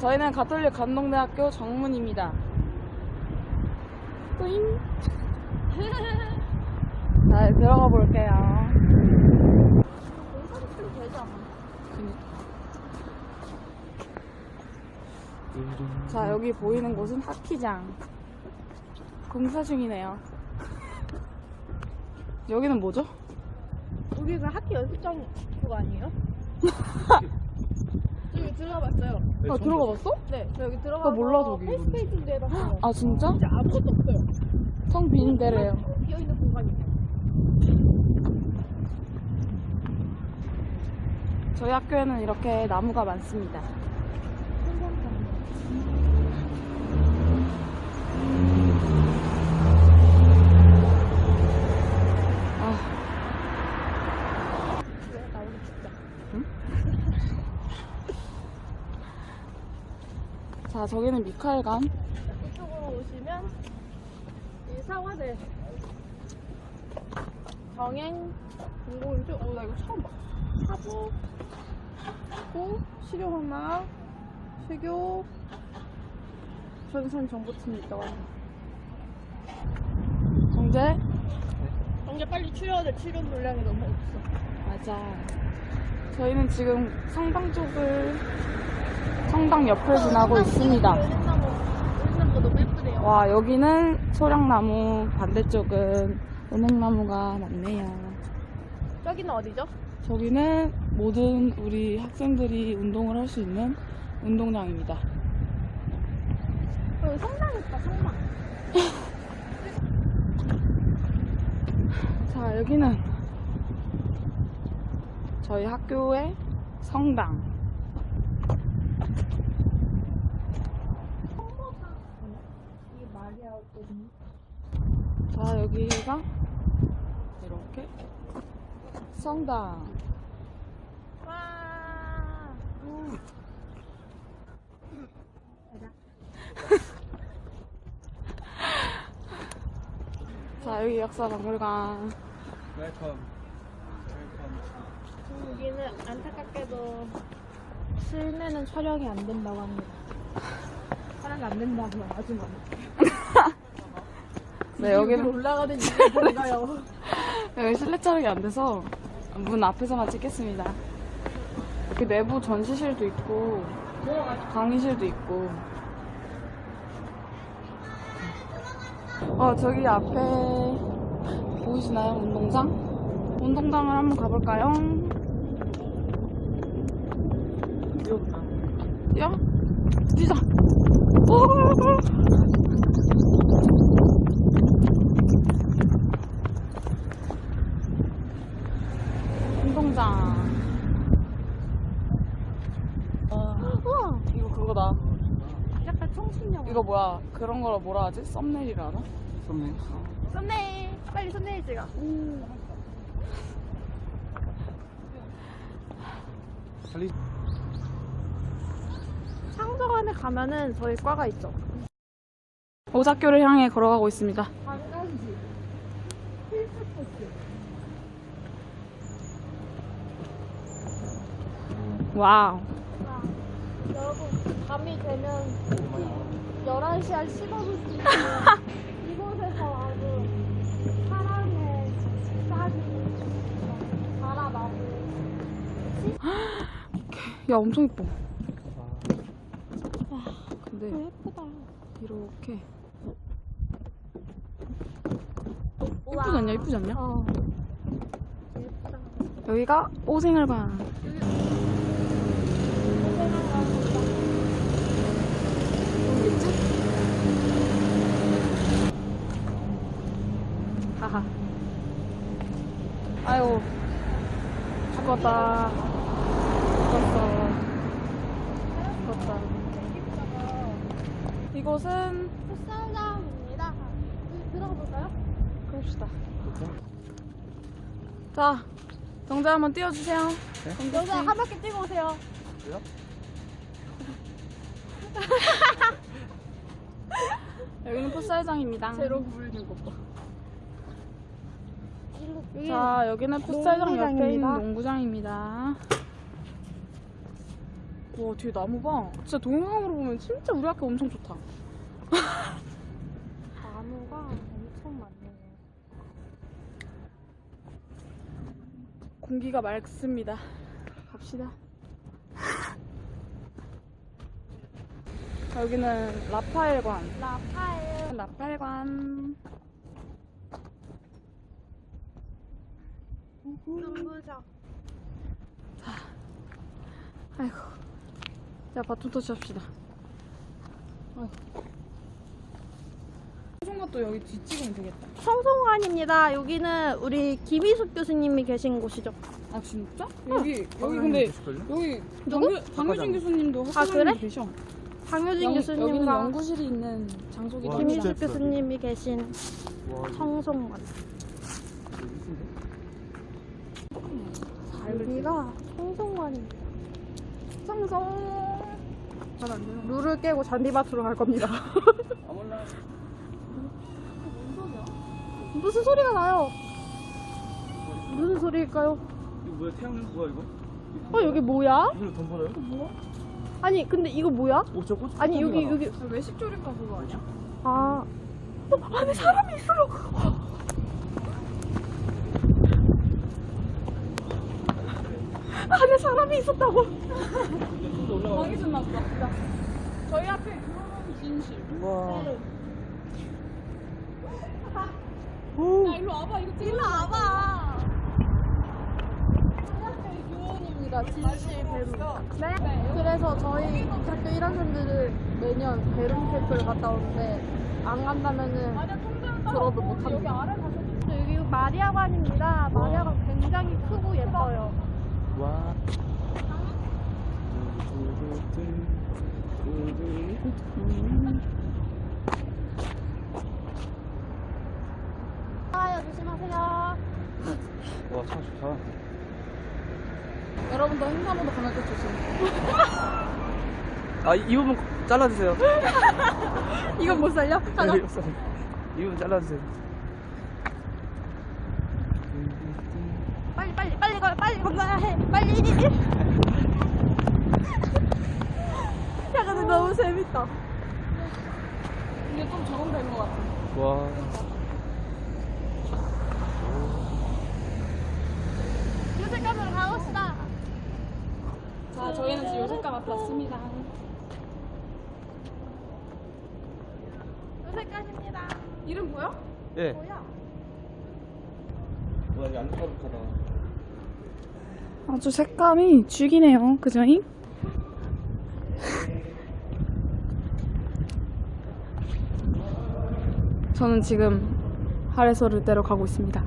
저희는 가톨릭 감동대학교 정문입니다. 뿌잉. 자, 들어가 볼게요. 자, 여기 보이는 곳은 하키장. 공사 중이네요. 여기는 뭐죠? 우리 그 학기 연습장 그거 아니에요? 여기 들어가봤어요. 아, 들어가 봤어? 네, 저 여기 들어가서 나 몰라, 저기. 페이스페이스인데 해봤어요. 아, 진짜? 진짜 아무것도 없어요. 텅빈 데래요. 비어있는 공간이에요. 저희 학교에는 이렇게 나무가 많습니다. 아, 왜? 나 오늘 죽자. 자, 저기는 미카엘관. 이쪽으로 오시면 이 사과들 정행 공공일주 어, 나 이거 처음 봐. 사부 고 실용음악 수교 전산 정보팀이 있다고 합니다. 정재? 정재 빨리 출연해야 돼. 출연 물량이 너무 없어. 맞아. 저희는 지금 성당 쪽을, 성당 옆을 지나고 있습니다. 와, 여기는 소량나무, 반대쪽은 은행나무가 많네요. 저기는 어디죠? 저기는 모든 우리 학생들이 운동을 할 수 있는 운동장입니다. 여기 성당 있다. 성당. 자, 여기는 저희 학교의 성당. 자, 여기가 이렇게 성당. 와. 자, 여기 역사박물관. 웰컴. 여기는 안타깝게도 실내는 촬영이 안 된다고 합니다. 촬영이 안 된다고요, 아줌마. 네, 여기는 올라가는 이유가 뭔가요? 여기 실내 촬영이 안 돼서 문 앞에서만 찍겠습니다. 여기 내부 전시실도 있고 강의실도 있고. 어 저기 앞에 보이시나요 운동장? 운동장을 한번 가볼까요? 뛰어? 뛰자! 운동장. 우와! 이거 그거다. 약간 청춘영. 이거 뭐야? 그런 거를 뭐라 하지? 썸네일이라나? 썸네일. 썸네일! 빨리 썸네일 찍어. 살리. 상정안에 가면은 저희 과가 있죠. 오작교를 향해 걸어가고 있습니다. 관광지. 필수 코스. 와우. 아, 여러분, 밤이 되면 11시 한 15분쯤 이곳에서 아주 사랑의 싹이 자라나고 야, 엄청 이뻐. 근데 예쁘다. 이렇게. 이쁘지 않냐? 이쁘지 않냐? 어. 여기가 오생활관. 있지? 하하. 아이고. 죽었다. 죽었어. 죽었다. 이곳은 풋살장입니다. 들어가 볼까요? 그럽시다. 자, 정재 한번 띄워주세요. 여기 씨. 한 바퀴 뛰고 오세요. 그래요? 여기는 풋살장입니다. 제로 부르는 것 봐. 여기 자, 여기는 풋살장 옆에 있는 농구장입니다. 농구장입니다. 와 뒤에 나무 봐. 진짜 동영상으로 보면 진짜 우리 학교 엄청 좋다. 나무가 엄청 많네요. 공기가 맑습니다. 갑시다. 자, 여기는 라파엘관. 라파엘. 라파엘관. 눈부셔. 아이고. 자, 바톤 터치 합시다. 아이고. 소중것도 여기 뒤찍으면 되겠다. 청송관입니다. 여기는 우리 김희숙 교수님이 계신 곳이죠. 아, 진짜? 여기, 여기 근데, 여기, 누구? 박유, 박유진 교수님도 아, 그래? 계셔. 여기는 교수님과 연구실이 있는 장소기도 와, 합니다. 김희숙 예쁘다, 교수님이 계신 와, 이거 청송관. 여기가 청송관입니다. 되나? 룰을 깨고 잔디밭으로 갈 겁니다. 아 몰라. 무슨 소리가 나요? 무슨 소리일까요? 이거 뭐야? 태양은 뭐야 이거? 어 여기 뭐야? 이걸로 돈 벌어요? 아니 근데 이거 뭐야? 오, 저 꽃. 아니 여기 여기 외식조림가 그거 아니야? 아 어, 안에 사람이 있어요. 안에 사람이 있었다고. 방이 좀 났어. 저희 앞에 들어오는 진실. 나. 와. 야, 일로 와봐. 이거 찍어. 일로 와봐. 교원입니다. 진실 배름. 네. 그래서 저희 학교 1학년들을 매년 배름 캠프를 갔다 오는데 안 간다면은 들어도 못합니다. 여기 아래 가서 여기 마리아관입니다. 마리아관 굉장히 크고 예뻐요. 와. 조심하세요. 와, 차 좋다. 여러분도 횡단보도 건널 때 조심. 아, 이 부분 잘라주세요. 이건 못 살려? 가자. 이 부분 잘라주세요. 빨리 빨리 빨리 걸 빨리 건너야 해. 빨리. 야 근데 너무 재밌다. 근데 좀 적응된 것 같아. 와. 요새까지로 가봅시다. 자, 저희는 지금 요새가 맡았습니다. 요새까지입니다. 이름 뭐야? 예. 뭐야? 와, 이게 알록달록하다. 아주 색감이 죽이네요. 그죠잉? 저는 지금 하레소를 떼러 가고 있습니다.